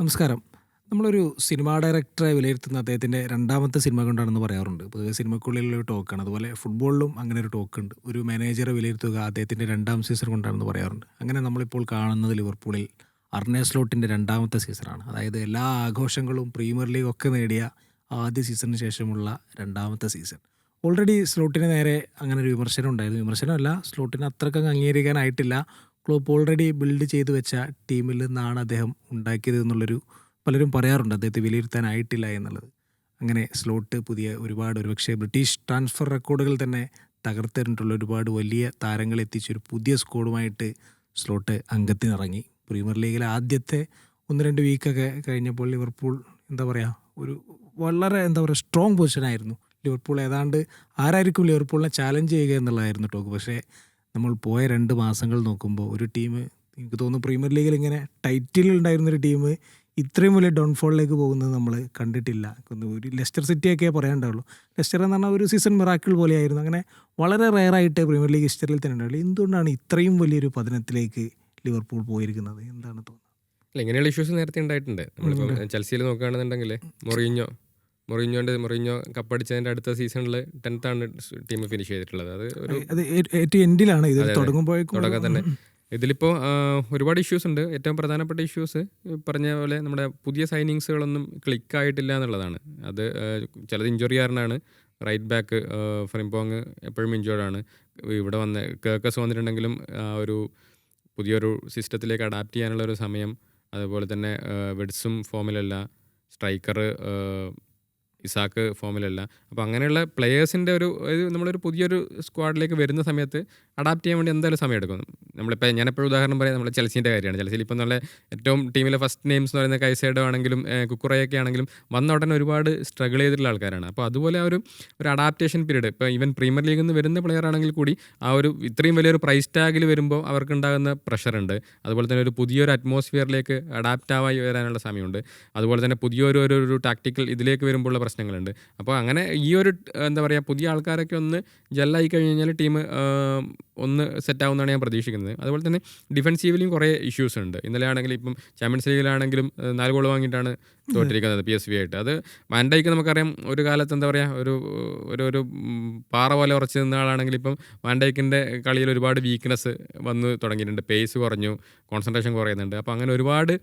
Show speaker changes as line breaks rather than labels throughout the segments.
നമസ്കാരം. നമ്മളൊരു സിനിമാ ഡയറക്ടറെ വിലയിരുത്തുന്ന അദ്ദേഹത്തിന്റെ രണ്ടാമത്തെ സിനിമ കൊണ്ടാണെന്ന് പറയാറുണ്ട്. പൊതുവെ സിനിമക്കുള്ളിലുള്ള ടോക്കാണ്. അതുപോലെ ഫുട്ബോളിലും അങ്ങനെ ഒരു ടോക്ക് ഉണ്ട് ഒരു മാനേജറെ വിലയിരുത്തുക അദ്ദേഹത്തിന്റെ രണ്ടാം സീസൺ കൊണ്ടാണെന്ന് പറയാറുണ്ട്. അങ്ങനെ നമ്മളിപ്പോൾ കാണുന്നത് ലിവർപൂളിൽ അർണേ സ്ലോട്ടിന്റെ രണ്ടാമത്തെ സീസണാണ്. അതായത് എല്ലാ ആഘോഷങ്ങളും പ്രീമിയർ ലീഗ് ഒക്കെ നേടിയ ആദ്യ സീസണിന് ശേഷമുള്ള രണ്ടാമത്തെ സീസൺ. ഓൾറെഡി സ്ലോട്ടിന് നേരെ അങ്ങനെ ഒരു വിമർശനം ഉണ്ടായിരുന്നു. വിമർശനമല്ല സ്ലോട്ടിന് അത്രക്കങ്ങ് അംഗീകരിക്കാനായിട്ടില്ല. ക്ലോപ്പ് ഓൾറെഡി ബിൽഡ് ചെയ്തു വെച്ച ടീമിൽ നിന്നാണ് അദ്ദേഹം ഉണ്ടാക്കിയത് എന്നുള്ളൊരു പലരും പറയാറുണ്ട്. അദ്ദേഹത്തെ വിലയിരുത്താനായിട്ടില്ല എന്നുള്ളത്. അങ്ങനെ സ്ലോട്ട് പുതിയ ഒരുപാട് ഒരുപക്ഷെ ബ്രിട്ടീഷ് ട്രാൻസ്ഫർ റെക്കോർഡുകൾ തന്നെ തകർത്തിട്ടുള്ള ഒരുപാട് വലിയ താരങ്ങളെ എത്തിച്ചൊരു പുതിയ സ്കോഡുമായിട്ട് സ്ലോട്ട് അംഗത്തിനിറങ്ങി. പ്രീമിയർ ലീഗിലെ ആദ്യത്തെ ഒന്ന് രണ്ട് വീക്കൊക്കെ കഴിഞ്ഞപ്പോൾ ലിവർപൂൾ എന്താ പറയുക ഒരു വളരെ എന്താ പറയുക സ്ട്രോങ് പൊസിഷനായിരുന്നു ലിവർപൂൾ ഏതാണ്ട് ആരായിരിക്കും ലിവർപൂളിനെ ചാലഞ്ച് ചെയ്യുക എന്നുള്ളതായിരുന്നു ടോക്ക് പക്ഷേ നമ്മൾ പോയ രണ്ട് മാസങ്ങൾ നോക്കുമ്പോൾ ഒരു ടീം എനിക്ക് തോന്നുന്നു പ്രീമിയർ ലീഗിൽ ഇങ്ങനെ ടൈറ്റിൽ ഉണ്ടായിരുന്നൊരു ടീം ഇത്രയും വലിയ ഡൗൺഫോളിലേക്ക് പോകുന്നത് നമ്മൾ കണ്ടിട്ടില്ല. ഒരു ലെസ്റ്റർ സിറ്റിയൊക്കെ പറയാനുണ്ടാവുള്ളൂ. ലെസ്റ്റർ എന്ന് പറഞ്ഞാൽ ഒരു സീസൺ മിറാക്കിൾ പോലെയായിരുന്നു. അങ്ങനെ വളരെ റയറായിട്ട് പ്രീമിയർ ലീഗ് ഹിസ്റ്ററിയിൽ തന്നെ ഉണ്ടാവുള്ളൂ. എന്തുകൊണ്ടാണ് ഇത്രയും വലിയൊരു പതനത്തിലേക്ക് ലിവർപൂൾ പോയിരിക്കുന്നത്? എന്താണ് തോന്നുന്നത്?
അല്ല ഇങ്ങനെയുള്ള ഇഷ്യൂസ് നേരത്തെ ഉണ്ടായിട്ടുണ്ട്. നമ്മളിപ്പോൾ ചെൽസിയിൽ നോക്കുകയാണെന്നുണ്ടെങ്കിൽ മൊറീഞ്ഞോ മൊറീഞ്ഞോന്റെ മൊറിഞ്ഞോ കപ്പടിച്ചതിന്റെ അടുത്ത സീസണിൽ ടെൻത്താണ് ടീം ഫിനിഷ് ചെയ്തിട്ടുള്ളത്. അത് ഒരു
എൻഡിലാണ് ഇത്
തുടക്കം തന്നെ. ഇതിലിപ്പോൾ ഒരുപാട് ഇഷ്യൂസ് ഉണ്ട്. ഏറ്റവും പ്രധാനപ്പെട്ട ഇഷ്യൂസ് പറഞ്ഞ പോലെ നമ്മുടെ പുതിയ സൈനിങ്സുകളൊന്നും ക്ലിക്ക് ആയിട്ടില്ല എന്നുള്ളതാണ്. അത് ചിലത് ഇഞ്ചുറി കാരണമാണ് റൈറ്റ് ബാക്ക് ഫ്രിംപോങ് എപ്പോഴും ഇഞ്ചോർഡാണ് ഇവിടെ വന്ന് കേക്കസ് വന്നിട്ടുണ്ടെങ്കിലും ആ ഒരു പുതിയൊരു സിസ്റ്റത്തിലേക്ക് അഡാപ്റ്റ് ചെയ്യാനുള്ള ഒരു സമയം. അതുപോലെ തന്നെ വെഡ്സും ഫോമിലല്ല സ്ട്രൈക്കർ ഇസാക്ക് ഫോമിലല്ല. അപ്പോൾ അങ്ങനെയുള്ള പ്ലെയേഴ്സിന്റെ ഒരു നമ്മളൊരു പുതിയൊരു സ്ക്വാഡിലേക്ക് വരുന്ന സമയത്ത് അഡാപ്റ്റ് ചെയ്യാൻ വേണ്ടി എന്തായാലും സമയം എടുക്കും. നമ്മളിപ്പോൾ ഞാനെപ്പോഴും ഉദാഹരണം പറയാം നമ്മൾ ചെൽസീന്റെ കാര്യമാണ്. ചെൽസിയിൽ ഇപ്പം നല്ല ഏറ്റവും ടീമിലെ ഫസ്റ്റ് നെയിംസ് എന്ന് പറയുന്ന കൈസൈഡോ ആണെങ്കിലും കുക്കുറയൊക്കെ ആണെങ്കിലും വന്ന ഉടനെ ഒരുപാട് സ്ട്രഗിൾ ചെയ്തിട്ടുള്ള ആൾക്കാരാണ്. അപ്പോൾ അതുപോലെ ഒരു ഒരു അഡാപ്റ്റേഷൻ പീരീഡ് ഇപ്പോൾ ഈവൻ പ്രീമിയർ ലീഗിൽ നിന്ന് വരുന്ന പ്ലെയർ ആണെങ്കിൽ കൂടി ആ ഒരു ഇത്രയും വലിയൊരു പ്രൈസ് ടാഗിൽ വരുമ്പോൾ അവർക്കുണ്ടാകുന്ന പ്രഷറുണ്ട് അതുപോലെ തന്നെ ഒരു പുതിയൊരു അറ്റ്മോസ്ഫിയറിലേക്ക് അഡാപ്റ്റ് ആവായി വരാനുള്ള സമയമുണ്ട്. അതുപോലെ തന്നെ പുതിയൊരു ഒരു ഒരു ടാക്ടിക്കൽ ഇതിലേക്ക് വരുമ്പോഴുള്ള പ്രശ്നങ്ങളുണ്ട്. അപ്പോൾ അങ്ങനെ ഈ ഒരു എന്താ പറയുക പുതിയ ആൾക്കാരൊക്കെ ഒന്ന് ജെല്ലായി കഴിഞ്ഞ് കഴിഞ്ഞാൽ ടീം ഒന്ന് സെറ്റ് ആവുമെന്നാണ് ഞാൻ പ്രതീക്ഷിക്കുന്നത്. അതുപോലെ തന്നെ ഡിഫൻസീവിലും കുറേ ഇഷ്യൂസ് ഉണ്ട്. ഇന്നലെ ആണെങ്കിൽ ഇപ്പം ചാമ്പ്യൻസ് ലീഗിലാണെങ്കിലും നാല് ഗോൾ വാങ്ങിയിട്ടാണ് തോറ്റിരിക്കുന്നത് പി എസ് വി ആയിട്ട്. അത് വാൻഡൈക്ക് നമുക്കറിയാം ഒരു കാലത്ത് എന്താ പറയുക ഒരു ഒരു ഒരു പാറ പോലെ ഉറച്ച് നിന്ന ആളാണെങ്കിൽ ഇപ്പം വാൻഡൈക്കിന്റെ കളിയിൽ ഒരുപാട് വീക്ക്നെസ് വന്ന് തുടങ്ങിയിട്ടുണ്ട്. പേസ് കുറഞ്ഞു കോൺസെൻട്രേഷൻ കുറയുന്നുണ്ട്. അപ്പോൾ അങ്ങനെ ഒരുപാട്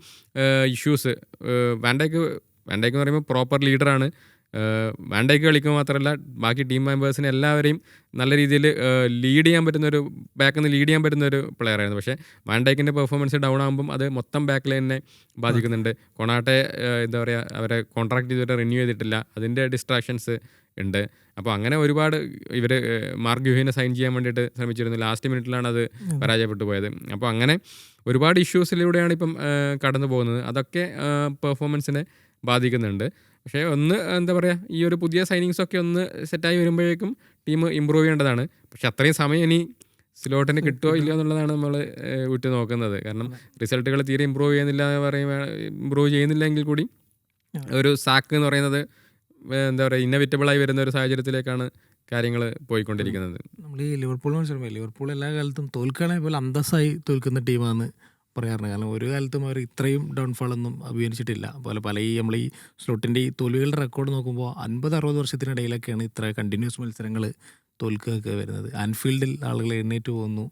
ഇഷ്യൂസ് വാൻഡൈക്ക് വാൻഡൈക്ക് എന്ന് പറയുമ്പോൾ പ്രോപ്പർ ലീഡറാണ് വാൻഡൈക്ക് കളിക്കുക മാത്രമല്ല ബാക്കി ടീം മെമ്പേഴ്സിനെ എല്ലാവരെയും നല്ല രീതിയിൽ ലീഡ് ചെയ്യാൻ പറ്റുന്ന ഒരു ബാക്കിൽ നിന്ന് ലീഡ് ചെയ്യാൻ പറ്റുന്ന ഒരു പ്ലെയർ ആയിരുന്നു. പക്ഷേ വാൻഡൈക്കിന്റെ പെർഫോമൻസ് ഡൗൺ ആകുമ്പം അത് മൊത്തം ബാക്ക് ലൈനിനെ ബാധിക്കുന്നുണ്ട്. കൊണാട്ടെ എന്താ പറയുക അവരെ കോൺട്രാക്ട് ചെയ്തിട്ട് റിന്യൂ ചെയ്തിട്ടില്ല. അതിന്റെ ഡിസ്ട്രാക്ഷൻസ് ഉണ്ട്. അപ്പോൾ അങ്ങനെ ഒരുപാട് ഇവർ മാർക്ക് യുഹിനെ സൈൻ ചെയ്യാൻ വേണ്ടിയിട്ട് ശ്രമിച്ചിരുന്നു. ലാസ്റ്റ് മിനിറ്റിലാണ് അത് പരാജയപ്പെട്ടു പോയത്. അപ്പോൾ അങ്ങനെ ഒരുപാട് ഇഷ്യൂസിലൂടെയാണ് ഇപ്പം കടന്നു പോകുന്നത് അതൊക്കെ പെർഫോമൻസിനെ ബാധിക്കുന്നുണ്ട്. പക്ഷേ ഒന്ന് എന്താ പറയുക ഈ ഒരു പുതിയ സൈനിങ്സ് ഒക്കെ ഒന്ന് സെറ്റായി വരുമ്പോഴേക്കും ടീം ഇമ്പ്രൂവ് ചെയ്യേണ്ടതാണ്. പക്ഷെ അത്രയും സമയം ഇനി സ്ലോട്ടിന് കിട്ടുമോ ഇല്ലയോ എന്നുള്ളതാണ് നമ്മൾ വിട്ടു നോക്കുന്നത്. കാരണം റിസൾട്ടുകൾ തീരെ ഇമ്പ്രൂവ് ചെയ്യുന്നില്ല എന്ന് പറയുമ്പോൾ ഇമ്പ്രൂവ് ചെയ്യുന്നില്ലെങ്കിൽ കൂടി ഒരു സാക്ക് എന്ന് പറയുന്നത് എന്താ പറയുക ഇന്നവിറ്റബിളായി വരുന്ന ഒരു സാഹചര്യത്തിലേക്കാണ് കാര്യങ്ങൾ പോയിക്കൊണ്ടിരിക്കുന്നത്.
നമ്മൾ ഈ ലിവർപൂൾ ലിവർപൂൾ എല്ലാ കാലത്തും തോൽക്കുകയാണെങ്കിൽ പോലെ അന്തസ്സായി തോൽക്കുന്ന ടീമാണ് പറയാറുണ്ട്. കാരണം ഒരു കാലത്തും അവർ ഇത്രയും ഡൗൺഫാൾ ഒന്നും അഭിമാനിച്ചിട്ടില്ല അതുപോലെ പല ഈ നമ്മൾ ഈ സ്ലോട്ടിന്റെ ഈ തോൽവികളുടെ റെക്കോർഡ് നോക്കുമ്പോൾ അൻപത് അറുപത് വർഷത്തിനിടയിലൊക്കെയാണ് ഇത്ര കണ്ടിന്യൂസ് മത്സരങ്ങൾ തോൽക്കുകയൊക്കെ വരുന്നത്. ആൻഫീൽഡിൽ ആളുകൾ എഴുന്നേറ്റ് പോകുന്നു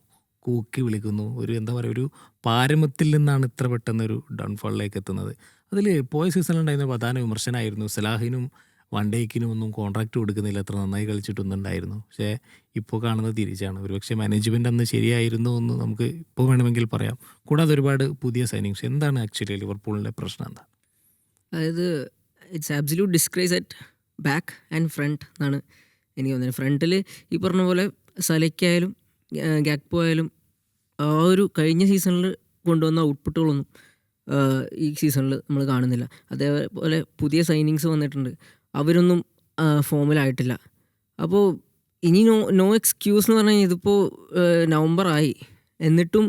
കൂക്കി വിളിക്കുന്നു. ഒരു എന്താ പറയുക ഒരു പാരമ്യത്തിൽ നിന്നാണ് ഇത്ര പെട്ടെന്നൊരു ഡൗൺഫാളിലേക്ക് എത്തുന്നത്. അതിൽ പോയ സീസണിലുണ്ടായിരുന്ന പ്രധാന വിമർശനമായിരുന്നു സലാഹിനും വണ്ടേക്കിനും ഒന്നും കോൺട്രാക്റ്റ് കൊടുക്കുന്നില്ല. അത്ര നന്നായി കളിച്ചിട്ടൊന്നുണ്ടായിരുന്നു. പക്ഷേ ഇപ്പോൾ കാണുന്നത് തിരിച്ചാണ്. ഒരുപക്ഷെ മാനേജ്മെന്റ് അന്ന് ശരിയായിരുന്നു എന്ന് നമുക്ക് ഇപ്പോൾ വേണമെങ്കിൽ പറയാം. കൂടാതെ ഒരുപാട് പുതിയ സൈനിങ്സ് എന്താണ് ആക്ച്വലി ലിവർപൂളിന്റെ പ്രശ്നം എന്താ?
അതായത് it's absolute disgrace at back and front എന്നാണ് എനിക്ക് തോന്നുന്നത്. ഫ്രണ്ടിൽ ഈ പറഞ്ഞ പോലെ സലയ്ക്കായാലും ഗാക്പോ ആയാലും ആ ഒരു കഴിഞ്ഞ സീസണിൽ കൊണ്ടുവന്ന ഔട്ട്പുട്ടുകളൊന്നും ഈ സീസണിൽ നമ്മൾ കാണുന്നില്ല. അതേപോലെ പുതിയ സൈനിങ്സ് വന്നിട്ടുണ്ട്. അവരൊന്നും ഫോമിലായിട്ടില്ല. അപ്പോൾ ഇനി നോ നോ എക്സ്ക്യൂസ് എന്ന് പറഞ്ഞാൽ ഇതിപ്പോൾ നവംബർ ആയി. എന്നിട്ടും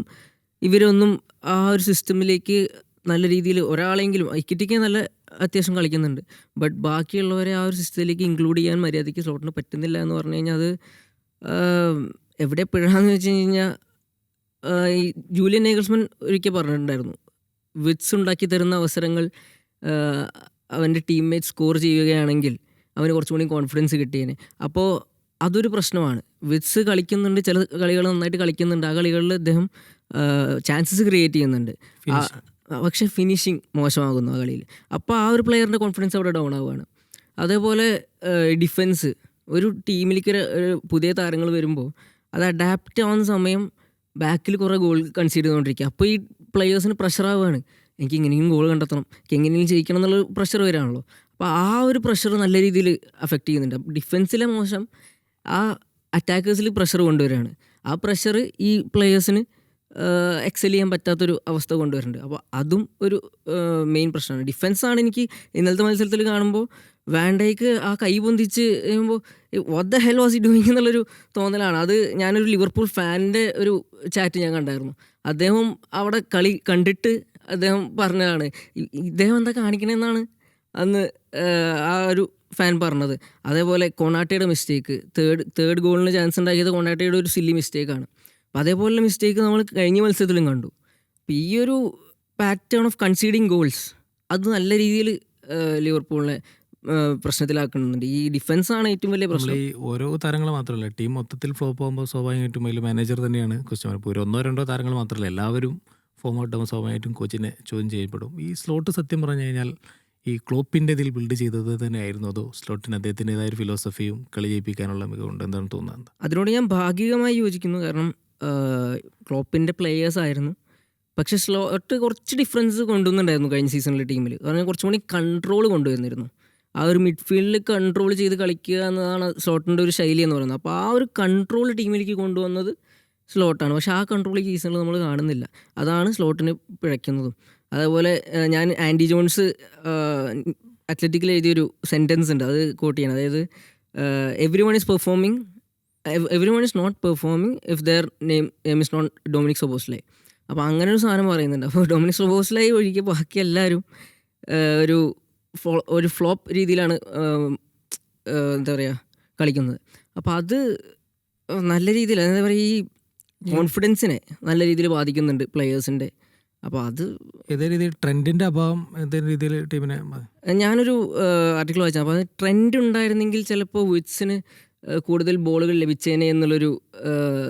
ഇവരൊന്നും ആ ഒരു സിസ്റ്റമിലേക്ക് നല്ല രീതിയിൽ ഒരാളെങ്കിലും ഐക്യറ്റിക്ക് നല്ല അത്യാവശ്യം കളിക്കുന്നുണ്ട്. ബട്ട് ബാക്കിയുള്ളവരെ ആ ഒരു സിസ്റ്റത്തിലേക്ക് ഇൻക്ലൂഡ് ചെയ്യാൻ മര്യാദയ്ക്ക് സ്ലോട്ടിന് പറ്റുന്നില്ല എന്ന് പറഞ്ഞു കഴിഞ്ഞാൽ അത് എവിടെ പിഴാന്ന് വെച്ച് കഴിഞ്ഞാൽ ഈ ജൂലിയൻ നേഗൽസ്മൻ ഒരിക്കൽ പറഞ്ഞിട്ടുണ്ടായിരുന്നു. വിറ്റ്സ് ഉണ്ടാക്കി തരുന്ന അവസരങ്ങൾ അവന്റെ ടീംമേറ്റ് സ്കോർ ചെയ്യുകയാണെങ്കിൽ അവന് കുറച്ചും കൂടി കോൺഫിഡൻസ് കിട്ടിയേനെ. അപ്പോൾ അതൊരു പ്രശ്നമാണ്. വിറ്റ്സ് കളിക്കുന്നുണ്ട് ചില കളികൾ നന്നായിട്ട് കളിക്കുന്നുണ്ട്. ആ കളികളിൽ അദ്ദേഹം ചാൻസസ് ക്രിയേറ്റ് ചെയ്യുന്നുണ്ട്. പക്ഷെ ഫിനിഷിങ് മോശമാകുന്നു ആ കളിയിൽ. അപ്പോൾ ആ ഒരു പ്ലെയറിന്റെ കോൺഫിഡൻസ് അവിടെ ഡൗൺ ആവുകയാണ്. അതേപോലെ ഡിഫെൻസ് ഒരു ടീമിലേക്ക് ഒരു ഒരു പുതിയ താരങ്ങൾ വരുമ്പോൾ അത് അഡാപ്റ്റ് ആവുന്ന സമയം ബാക്കിൽ കുറേ ഗോൾ കൺസീഡ് ചെയ്തുകൊണ്ടിരിക്കുക. അപ്പോൾ ഈ പ്ലെയേഴ്സിന് പ്രഷർ ആവുകയാണ്. എനിക്ക് ഇങ്ങനെയും ഗോൾ കണ്ടെത്തണം. എനിക്ക് എങ്ങനെയും ജയിക്കണം എന്നുള്ള പ്രഷർ വരാണല്ലോ. അപ്പോൾ ആ ഒരു പ്രഷർ നല്ല രീതിയിൽ അഫക്റ്റ് ചെയ്യുന്നുണ്ട്. ഡിഫൻസിലെ മോശം ആ അറ്റാക്കേഴ്സിൽ പ്രഷർ കൊണ്ടുവരികയാണ് ആ പ്രഷർ ഈ പ്ലെയേഴ്സിന് എക്സൽ ചെയ്യാൻ പറ്റാത്തൊരു അവസ്ഥ കൊണ്ടുവരുന്നുണ്ട്. അപ്പോൾ അതും ഒരു മെയിൻ പ്രശ്നമാണ്. ഡിഫൻസാണ് എനിക്ക് ഇന്നലത്തെ മത്സരത്തിൽ കാണുമ്പോൾ വാൻഡൈക്ക് ആ കൈ പൊന്തിച്ച് കഴിയുമ്പോൾ what the hell was he doing എന്നുള്ളൊരു തോന്നലാണ്. അത് ഞാനൊരു ലിവർപൂൾ ഫാനിന്റെ ഒരു ചാറ്റ് ഞാൻ കണ്ടായിരുന്നു. അദ്ദേഹം അവിടെ കളി കണ്ടിട്ട് അദ്ദേഹം പറഞ്ഞതാണ്. ഇദ്ദേഹം എന്താ കാണിക്കണമെന്നാണ് അന്ന് ആ ഒരു ഫാൻ പറഞ്ഞത്. അതേപോലെ കൊണാട്ടയുടെ മിസ്റ്റേക്ക് തേർഡ് തേർഡ് ഗോളിന് ചാൻസ് ഉണ്ടാക്കിയത് കൊണാട്ടയുടെ ഒരു സില്ലി മിസ്റ്റേക്കാണ് അപ്പോൾ അതേപോലുള്ള മിസ്റ്റേക്ക് നമ്മൾ കഴിഞ്ഞ മത്സരത്തിലും കണ്ടു. അപ്പോൾ ഈ ഒരു പാറ്റേൺ ഓഫ് കൺസീഡിങ് ഗോൾസ് അത് നല്ല രീതിയിൽ ലിവർപൂളിനെ പ്രശ്നത്തിലാക്കുന്നുണ്ട്. ഈ ഡിഫൻസ് ആണ് ഏറ്റവും വലിയ പ്രശ്നം.
ഈ ഓരോ താരങ്ങൾ മാത്രമല്ല ടീം മൊത്തത്തിൽ ഫ്ലോപ്പ് ആകുമ്പോൾ സ്വാഭാവികമായിട്ടും അതിൽ മാനേജർ തന്നെയാണ്. ക്വസ്റ്റ്യൻ ഇപ്പോൾ ഒരു ഒന്നോ രണ്ടോ താരങ്ങൾ മാത്രമല്ല എല്ലാവരും ഫോം ഔട്ട് ആകുമ്പോൾ കോച്ചിനെ ചോദ്യം ചെയ്യപ്പെടും. ഈ സ്ലോട്ട് സത്യം പറഞ്ഞു കഴിഞ്ഞാൽ ഈ ക്ലോപ്പിന്റെ ഇതിൽ ബിൽഡ് ചെയ്തത് തന്നെയായിരുന്നു. അതോ സ്ലോട്ടിന് അദ്ദേഹത്തിന്റെതായ ഒരു ഫിലോസഫിയും കളി ജയിപ്പിക്കാനുള്ള മികവുണ്ട് എന്താണ് തോന്നുന്നത്
അതിനോട് ഞാൻ ഭാഗികമായി യോജിക്കുന്നു. കാരണം ക്ലോപ്പിന്റെ പ്ലേയേഴ്സ് ആയിരുന്നു. പക്ഷേ സ്ലോട്ട് കുറച്ച് ഡിഫറൻസ് കൊണ്ടുവന്നിട്ടുണ്ടായിരുന്നു കഴിഞ്ഞ സീസണിലെ ടീമിൽ കാരണം കുറച്ചും കൂടി കൺട്രോൾ കൊണ്ടുവന്നിരുന്നു. ആ ഒരു മിഡ്ഫീൽഡിൽ കൺട്രോൾ ചെയ്ത് കളിക്കുക എന്നതാണ് സ്ലോട്ടിന്റെ ഒരു ശൈലി എന്ന് പറയുന്നത്. അപ്പോൾ ആ ഒരു കൺട്രോൾ ടീമിലേക്ക് കൊണ്ടുവന്നത് സ്ലോട്ടാണ്. പക്ഷേ ആ കൺട്രോൾ ഈ സീസണിൽ നമ്മൾ കാണുന്നില്ല. അതാണ് സ്ലോട്ടിന് പിഴയ്ക്കുന്നതും. അതേപോലെ ഞാൻ ആന്റി ജോൺസ് അത്ലറ്റിക്കിൽ എഴുതിയൊരു സെന്റൻസ് ഉണ്ട്. അത് കോട്ട് ചെയ്യണം. അതായത് every one is performing every one is not performing if their name name is not Dominik Szoboszlai അപ്പോൾ അങ്ങനെ ഒരു സാധനം പറയുന്നുണ്ട്. അപ്പോൾ ഡൊമിനിക് സൊബോസ്ലെ ഒഴികെ ബാക്കി എല്ലാവരും ഒരു ഫ്ലോ ഒരു ഫ്ലോപ്പ് രീതിയിലാണ് എന്താ പറയുക കളിക്കുന്നത്. അപ്പോൾ അത് നല്ല രീതിയിൽ എന്താ പറയുക ഈ കോൺഫിഡൻസിനെ നല്ല രീതിയിൽ ബാധിക്കുന്നുണ്ട് പ്ലെയേഴ്സിന്റെ അപ്പോൾ അത്
ഏതേ രീതിയിൽ? ട്രെൻഡിന്റെ അഭാവം ഏതേ രീതിയിൽ ടീമിനെ
ഞാനൊരു ആർട്ടിക്കിൾ വായിച്ചു അപ്പോൾ അത് ട്രെൻഡ് ഉണ്ടായിരുന്നെങ്കിൽ ചിലപ്പോൾ വിറ്റ്സിന് കൂടുതൽ ബോളുകൾ ലഭിച്ചേനെ എന്നുള്ളൊരു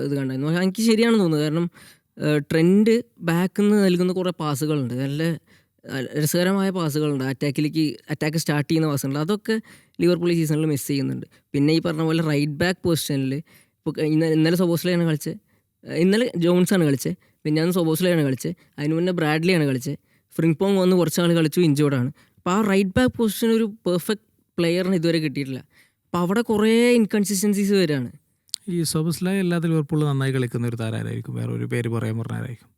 ഇത് കണ്ടായിരുന്നു. എനിക്ക് ശരിയാണെന്ന് തോന്നുന്നത് കാരണം ട്രെൻഡ് ബാക്കിൽ നിന്ന് നൽകുന്ന കുറേ പാസുകളുണ്ട്. നല്ല രസകരമായ പാസുകളുണ്ട്. അറ്റാക്കിലേക്ക് അറ്റാക്ക് സ്റ്റാർട്ട് ചെയ്യുന്ന പാസുകളുണ്ട്. അതൊക്കെ ലിവർപൂൾ ഈ സീസണിൽ മിസ് ചെയ്യുന്നുണ്ട്. പിന്നെ ഈ പറഞ്ഞ പോലെ റൈറ്റ് ബാക്ക് പൊസിഷനിൽ ഇപ്പോൾ ഇന്നലെ ഇന്നലെ കളിച്ച് കളിച്ചത്. ഇന്നലെ ജോൺസാണ് കളിച്ചത് പിന്നെ ഞാൻ സൊബോസ്ലയാണ് കളിച്ചത് അതിന് മുന്നേ ബ്രാഡ്ലിയാണ് കളിച്ചത് ഫ്രിങ്പോങ് വന്ന് കുറച്ച് ആൾ കളിച്ചു ഇഞ്ചോർഡാണ്. അപ്പോൾ ആ റൈറ്റ് ബാക്ക് പൊസിഷൻ ഒരു പെർഫെക്റ്റ് പ്ലെയറിന് ഇതുവരെ കിട്ടിയിട്ടില്ല. അപ്പോൾ അവിടെ കുറേ ഇൻകൺസിസ്റ്റൻസീസ് വരികയാണ്
ഈ സോബസ്ലായി അല്ലാതെ ലിവർപൂൾ നന്നായി കളിക്കുന്ന ഒരു താരമായിരിക്കും വേറെ ഒരു പേര് പറയാൻ പറഞ്ഞായിരിക്കും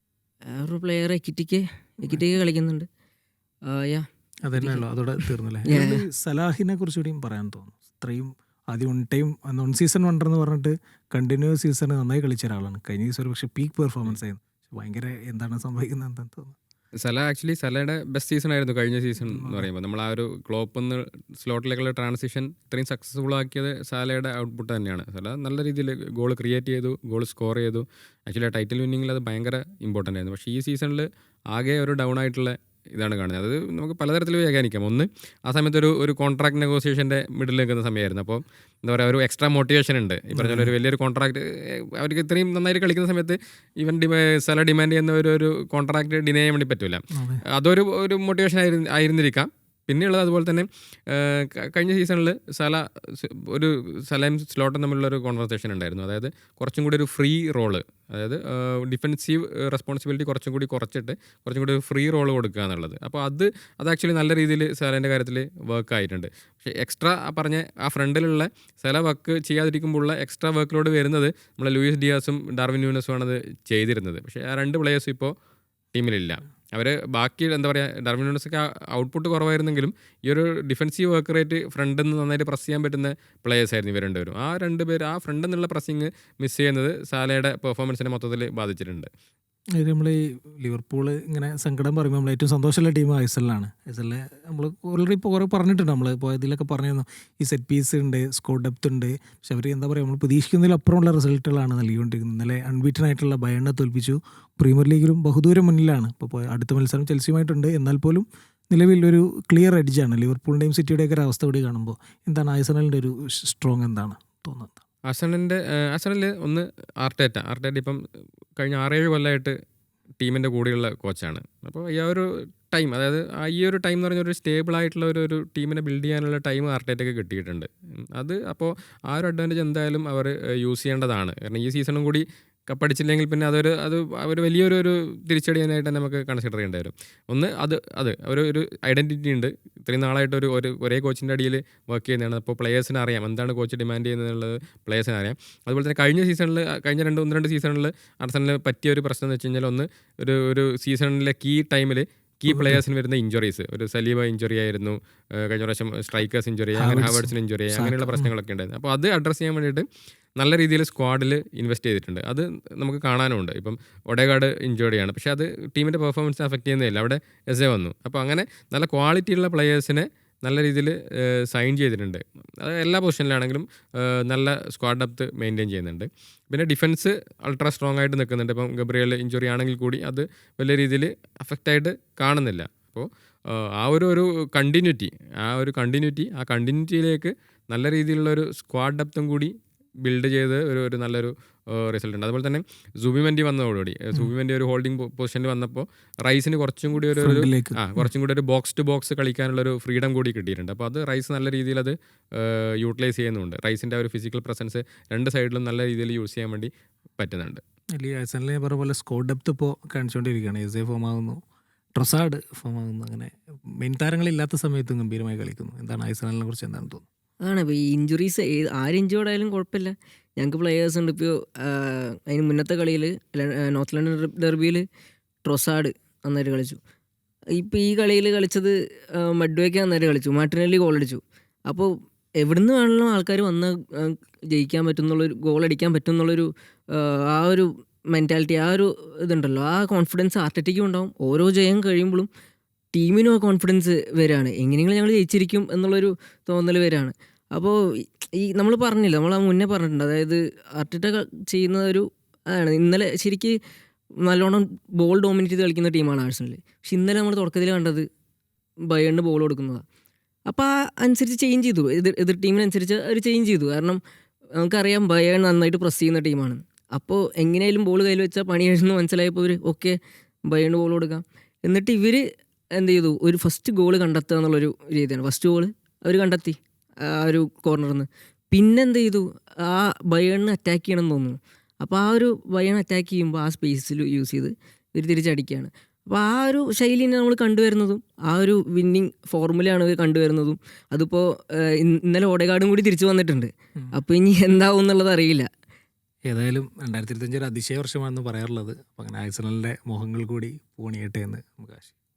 വേറൊരു പ്ലെയർ എക്കിറ്റിക്ക്. എക്കിറ്റിക്ക് കളിക്കുന്നുണ്ട്. യാ
അതോടെ തീർന്നില്ലേ? സലാഹിനെ കുറിച്ചുകൂടിയും പറയാൻ തോന്നുന്നു. ഇത്രയും ആദ്യം one time non season wonder എന്ന് പറഞ്ഞിട്ട് കണ്ടിന്യൂസ് സീസൺ നന്നായി കളിച്ച ഒരാളാണ്. കഴിഞ്ഞ ദിവസം ഒരു പക്ഷേ പീക്ക് പെർഫോമൻസ് ആയിരുന്നു. ഭയങ്കര എന്താണ് സംഭവിക്കുന്നത് എന്താണെന്ന് തോന്നുന്നു.
സല ആക്ച്വലി സലയുടെ ബെസ്റ്റ് സീസൺ ആയിരുന്നു കഴിഞ്ഞ സീസൺ എന്ന് പറയുമ്പോൾ. നമ്മൾ ആ ഒരു ക്ലോപ്പ് എന്ന് സ്ലോട്ടിലേക്കുള്ള ട്രാൻസിഷൻ ഇത്രയും സക്സസ്ഫുൾ ആക്കിയത് സാലയുടെ ഔട്ട്പുട്ട് തന്നെയാണ്. സല നല്ല രീതിയിൽ ഗോൾ ക്രിയേറ്റ് ചെയ്തു ഗോൾ സ്കോർ ചെയ്തു. ആക്ച്വലി ആ ടൈറ്റിൽ വിന്നിങ്ങിൽ അത് ഭയങ്കര ഇമ്പോർട്ടന്റ് ആയിരുന്നു. പക്ഷേ ഈ സീസണിൽ ആകെ ഒരു ഡൗൺ ആയിട്ടുള്ള ഇതാണ് കാണുന്നത്. അത് നമുക്ക് പലതരത്തിൽ വ്യാഖ്യാനിക്കാം. ഒന്ന് ആ സമയത്ത് ഒരു ഒരു കോൺട്രാക്ട് നെഗോസിയേഷന്റെ മിഡിൽ നിൽക്കുന്ന സമയമായിരുന്നു. അപ്പോൾ എന്താ പറയുക ഒരു എക്സ്ട്രാ മോട്ടിവേഷൻ ഉണ്ട്. ഈ പറഞ്ഞ ഒരു വലിയൊരു കോൺട്രാക്ട് അവർക്ക് ഇത്രയും നന്നായിട്ട് കളിക്കുന്ന സമയത്ത് ഇവൻ ഡിമാ സല ഡിമാൻഡ് ചെയ്യുന്ന ഒരു ഒരു കോൺട്രാക്ട് ഡിനൈ ചെയ്യാൻ വേണ്ടി പറ്റില്ല അതൊരു ഒരു മോട്ടിവേഷൻ ആയിരുന്നു ആയിരുന്നിരിക്കാം. പിന്നെയുള്ളത് അതുപോലെ തന്നെ കഴിഞ്ഞ സീസണിൽ സല ഒരു സലയും സ്ലോട്ടും തമ്മിലുള്ള ഒരു കോൺവെർസേഷൻ ഉണ്ടായിരുന്നു. അതായത് കുറച്ചും കൂടി ഒരു ഫ്രീ റോൾ അതായത് ഡിഫെൻസീവ് റെസ്പോൺസിബിലിറ്റി കുറച്ചും കൂടി കുറച്ചിട്ട് കുറച്ചും കൂടി ഒരു ഫ്രീ റോൾ കൊടുക്കുക എന്നുള്ളത്. അപ്പോൾ അത് അത് ആക്ച്വലി നല്ല രീതിയിൽ സലേന്റെ കാര്യത്തിൽ വർക്ക് ആയിട്ടുണ്ട്. പക്ഷേ എക്സ്ട്രാ പറഞ്ഞ ആ ഫ്രണ്ടിലുള്ള സല വർക്ക് ചെയ്യാതിരിക്കുമ്പോഴുള്ള എക്സ്ട്രാ വർക്ക് ലോഡ് വരുന്നത് നമ്മളെ ലൂയിസ് ഡിയാസും ഡാർവിൻ ന്യൂനസും ആണ് അത് ചെയ്തിരുന്നത്. പക്ഷേ ആ രണ്ട് പ്ലേയേഴ്സും ഇപ്പോൾ ടീമിലില്ല അവർ ബാക്കി എന്താ പറയുക ഡാർവിൻ ന്യൂനസൊക്കെ ഔട്ട്പുട്ട് കുറവായിരുന്നെങ്കിലും ഈ ഒരു ഡിഫൻസീവ് വർക്ക് റേറ്റ് ഫ്രണ്ടിൽ നിന്ന് നന്നായിട്ട് പ്രസ് ചെയ്യാൻ പറ്റുന്ന പ്ലേയേഴ്സ് ആയിരുന്നു ഇവർ രണ്ടുപേരും. ആ രണ്ട് പേര് ആ ഫ്രണ്ടിൽ നിന്നുള്ള പ്രസ്സിങ് മിസ് ചെയ്യുന്നത് സാലയുടെ പെർഫോമൻസിനെ മൊത്തത്തിൽ ബാധിച്ചിട്ടുണ്ട്.
ഇത് നമ്മൾ ഈ ലിവർപൂൾ ഇങ്ങനെ സങ്കടം പറയുമ്പോൾ നമ്മൾ ഏറ്റവും സന്തോഷമുള്ള ടീം ഐസലിലാണ് ഐസലിലെ നമ്മൾ ഓൾറെഡി ഇപ്പോൾ കുറേ പറഞ്ഞിട്ടുണ്ട് നമ്മൾ ഇപ്പോൾ ഇതിലൊക്കെ പറഞ്ഞിരുന്നു. ഈ സെറ്റ് പീസ് ഉണ്ട് സ്കോർ ഡെപ്ത് ഉണ്ട്. പക്ഷെ അവർ എന്താ പറയുക നമ്മൾ പ്രതീക്ഷിക്കുന്നതിലപ്പുറമുള്ള റിസൾട്ടുകളാണ് നൽകിക്കൊണ്ടിരിക്കുന്നത്. ഇന്നലെ അൺബീറ്റൻ ആയിട്ടുള്ള ബയണ്ണെ തോൽപ്പിച്ചു. പ്രീമിയർ ലീഗിലും ബഹുദൂരം മുന്നിലാണ്. ഇപ്പോൾ അടുത്ത മത്സരം ചെൽസിയുമായിട്ടുണ്ട്. എന്നാൽ പോലും നിലവിൽ ഒരു ക്ലിയർ എഡ്ജാണ് ലിവർപൂളിന്റെയും സിറ്റിയുടെയൊക്കെ ഒരു അവസ്ഥ കൂടി കാണുമ്പോൾ എന്താണ് ഐസണലിന്റെ ഒരു സ്ട്രോങ് എന്താണ്? തോന്നുന്നത്?
അസണലിന്റെ അസണലിൽ ഒന്ന് ആർട്ടേറ്റ. ആർട്ടേറ്റ ഇപ്പം കഴിഞ്ഞ ആറേഴ് കൊല്ലമായിട്ട് ടീമിന്റെ കൂടെയുള്ള കോച്ചാണ്. അപ്പോൾ ഈ ഒരു ടൈം അതായത് ആ ഈ ഒരു ടൈം എന്ന് പറഞ്ഞ ഒരു സ്റ്റേബിൾ ആയിട്ടുള്ള ഒരു ഒരു ടീമിനെ ബിൽഡ് ചെയ്യാനുള്ള ടൈം ആർട്ടേറ്റൊക്കെ കിട്ടിയിട്ടുണ്ട്. അത് അപ്പോൾ ആ ഒരു അഡ്വാന്റേജ് എന്തായാലും അവർ യൂസ് ചെയ്യേണ്ടതാണ്. കാരണം ഈ സീസണും കൂടി കപ്പടിച്ചില്ലെങ്കിൽ പിന്നെ അതൊരു അത് ഒരു വലിയൊരു ഒരു തിരിച്ചടിയാനായിട്ട് നമുക്ക് കൺസിഡർ ചെയ്യേണ്ടി വരും. ഒന്ന് അത് അത് ഒരു ഒരു ഐഡന്റിറ്റി ഉണ്ട്. ഇത്രയും നാളായിട്ട് ഒരു ഒരു ഒരേ കോച്ചിന്റെ അടിയിൽ വർക്ക് ചെയ്യുന്നതാണ്. അപ്പോൾ പ്ലേയേഴ്സിന് അറിയാം. എന്താണ് കോച്ച് ഡിമാൻഡ് ചെയ്യുന്നത് പ്ലേയേഴ്സിന് അറിയാം. അതുപോലെ തന്നെ കഴിഞ്ഞ സീസണിൽ കഴിഞ്ഞ രണ്ട് ഒന്ന് രണ്ട് സീസണിൽ അർസനലിന് പറ്റിയ ഒരു പ്രശ്നം എന്ന് വെച്ച് കഴിഞ്ഞാൽ ഒന്ന് ഒരു ഒരു സീസണിലെ കീ ടൈമിൽ കീ പ്ലേയേഴ്സിന് വരുന്ന ഇഞ്ചുറീസ് ഒരു സലീബ ഇഞ്ചുറി ആയിരുന്നു. കഴിഞ്ഞ പ്രാവശ്യം സ്ട്രൈക്കേഴ്സ് ഇഞ്ചുറി അങ്ങനെ ഹാവേർട്സിന് ഇഞ്ചുറി അങ്ങനെയുള്ള. പ്രശ്നങ്ങളൊക്കെ ഉണ്ടായിരുന്നു. അപ്പോൾ അത് അഡ്രസ്സ് ചെയ്യാൻ വേണ്ടിയിട്ട് നല്ല രീതിയിൽ സ്ക്വാഡിൽ ഇൻവെസ്റ്റ് ചെയ്തിട്ടുണ്ട്. അത് നമുക്ക് കാണാനുമുണ്ട്. ഇപ്പം ഒഡേഗാർഡ് ഇഞ്ചുറിയാണ് പക്ഷേ അത് ടീമിന്റെ പെർഫോമൻസിനെ അഫക്റ്റ് ചെയ്യുന്നില്ല അവിടെ എസ് എ വന്നു. അപ്പോൾ അങ്ങനെ നല്ല ക്വാളിറ്റിയുള്ള പ്ലേയേഴ്സിനെ നല്ല രീതിയിൽ സൈൻ ചെയ്തിട്ടുണ്ട്. അത് എല്ലാ പൊസിഷനിലാണെങ്കിലും നല്ല സ്ക്വാഡ് ഡെപ്ത് മെയിന്റെയിൻ ചെയ്യുന്നുണ്ട്. പിന്നെ ഡിഫൻസ് അൾട്രാ സ്ട്രോങ് ആയിട്ട് നിൽക്കുന്നുണ്ട്. ഇപ്പം ഗബ്രിയൽ ഇഞ്ചുറി ആണെങ്കിൽ കൂടി അത് വലിയ രീതിയിൽ അഫക്റ്റായിട്ട് കാണുന്നില്ല. അപ്പോൾ ആ ഒരു ഒരു കണ്ടിന്യൂറ്റി ആ ഒരു കണ്ടിന്യൂറ്റി ആ കണ്ടിന്യൂറ്റിയിലേക്ക് നല്ല രീതിയിലുള്ള ഒരു സ്ക്വാഡ് ഡെപ്തും കൂടി ബിൽഡ് ചെയ്ത് ഒരു ഒരു നല്ലൊരു റിസൾട്ട് ഉണ്ട്. അതുപോലെ തന്നെ സുബിമെന്റി വന്നതോടുകൂടി. സുബിമെന്റി ഒരു ഹോൾഡിംഗ് പൊസിഷനിൽ വന്നപ്പോൾ റൈസിന് കുറച്ചും കൂടി ഒരു ആ കുറച്ചും കൂടി ഒരു ബോക്സ് ടു ബോക്സ് കളിക്കാനുള്ള ഒരു ഫ്രീഡം കൂടി കിട്ടിയിട്ടുണ്ട്. അപ്പോൾ അത് റൈസ് നല്ല രീതിയിൽ അത് യൂട്ടിലൈസ് ചെയ്യുന്നുണ്ട്. റൈസിന്റെ ഒരു ഫിസിക്കൽ പ്രസൻസ് രണ്ട് സൈഡിലും നല്ല രീതിയിൽ യൂസ് ചെയ്യാൻ വേണ്ടി പറ്റുന്നുണ്ട്.
അല്ലെങ്കിൽ ഐസനിലെ പറഞ്ഞ പോലെ സ്കോർ ഡെപ്ത് ഇപ്പോൾ കാണിച്ചുകൊണ്ടിരിക്കുകയാണ് എസ് എ ഫോം ആകുന്നു ട്രൊസാഡ് ഫോം ആകുന്നു അങ്ങനെ. മെയിൻ താരങ്ങളില്ലാത്ത സമയത്തും ഗംഭീരമായി കളിക്കുന്നു. എന്താണ് ഐസനലിനെ കുറിച്ച് എന്താണ് തോന്നുന്നത്
അതാണ് ഇപ്പോൾ ഈ ഇഞ്ചുറീസ് ഏത് ആര് ഇഞ്ചുവേർഡ് ആയാലും കുഴപ്പമില്ല. ഞങ്ങൾക്ക് പ്ലെയേഴ്സ് ഉണ്ട്. ഇപ്പോൾ അതിന് മുന്നത്തെ കളിയിൽ നോർത്ത് ലണ്ടൻ ഡെർബിയിൽ ട്രൊസാഡ് നന്നായിട്ട് കളിച്ചു. ഇപ്പോൾ ഈ കളിയിൽ കളിച്ചത് മഡ്വേക്ക് നന്നായിട്ട് കളിച്ചു. മാട്ടിനല്ലി ഗോൾ അടിച്ചു. അപ്പോൾ എവിടുന്ന് വേണമെങ്കിലും ആൾക്കാർ വന്ന് ജയിക്കാൻ പറ്റുന്നുള്ളൊരു ഗോൾ അടിക്കാൻ പറ്റുന്നുള്ളൊരു ആ ഒരു മെന്റാലിറ്റി ആ ഒരു ഇതുണ്ടല്ലോ. ആ കോൺഫിഡൻസ് ആർട്ടിറ്റിക്കും ഉണ്ടാവും. ഓരോ ജയം കഴിയുമ്പോഴും ടീമിനും ആ കോൺഫിഡൻസ് വരികയാണ് എങ്ങനെയെങ്കിലും ഞങ്ങൾ ജയിച്ചിരിക്കും എന്നുള്ളൊരു തോന്നൽ വരികയാണ് അപ്പോൾ ഈ നമ്മൾ പറഞ്ഞില്ല നമ്മൾ ആ മുന്നേ പറഞ്ഞിട്ടുണ്ട്. അതായത് അർട്ടിട്ട ചെയ്യുന്ന ഒരു അതാണ്. ഇന്നലെ ശരിക്ക് നല്ലോണം ബോൾ ഡോമിനേറ്റ് ചെയ്ത് കളിക്കുന്ന ടീമാണ് ആഴ്സണൽ പക്ഷെ ഇന്നലെ നമ്മൾ തുടക്കത്തിൽ കണ്ടത് ബയണിന് ബോൾ കൊടുക്കുന്നതാണ് അപ്പോൾ ആ അനുസരിച്ച് ചേഞ്ച് ചെയ്തു. എതിർ എതിർ ടീമിനനുസരിച്ച് അവർ ചേഞ്ച് ചെയ്തു. കാരണം നമുക്കറിയാം ബയൺ നന്നായിട്ട് പ്രസ് ചെയ്യുന്ന ടീമാണ്. അപ്പോൾ എങ്ങനെയായാലും ബോൾ കയ്യിൽ വെച്ചാൽ പണി കഴിയുന്നു മനസ്സിലായപ്പോൾ ഇവർ ഓക്കെ ബയണ് ബോൾ കൊടുക്കാം. എന്നിട്ട് ഇവർ എന്ത് ചെയ്തു ഒരു ഫസ്റ്റ് ഗോൾ കണ്ടെത്തുക എന്നുള്ളൊരു രീതിയാണ്. ഫസ്റ്റ് ഗോൾ അവർ കണ്ടെത്തി ആ ഒരു കോർണറിൽ നിന്ന് പിന്നെന്ത് ചെയ്തു ആ ബയണിന് അറ്റാക്ക് ചെയ്യണമെന്ന് തോന്നുന്നു. അപ്പോൾ ആ ഒരു ബയൺ അറ്റാക്ക് ചെയ്യുമ്പോൾ ആ സ്പേസിൽ യൂസ് ചെയ്ത് ഇവർ തിരിച്ചടിക്കുകയാണ് അപ്പോൾ ആ ഒരു ശൈലിനെ നമ്മൾ കണ്ടുവരുന്നതും ആ ഒരു വിന്നിങ് ഫോർമുലയാണ് ഇവർ കണ്ടുവരുന്നതും അതിപ്പോൾ ഇന്നലെ ഓടേകാടും കൂടി തിരിച്ചു വന്നിട്ടുണ്ട്. അപ്പോൾ ഇനി എന്താവും എന്നുള്ളത് അറിയില്ല.
ഏതായാലും രണ്ടായിരത്തി ഇരുപത്തഞ്ച് ഒരു അതിശയ വർഷമാണെന്ന് പറയാറുള്ളത്. അപ്പോൾ അങ്ങനെ ആക്സണലിന്റെ മോഹങ്ങൾ കൂടി പൂണിയട്ടെ എന്ന് നമുക്ക് ആശിക്കാം.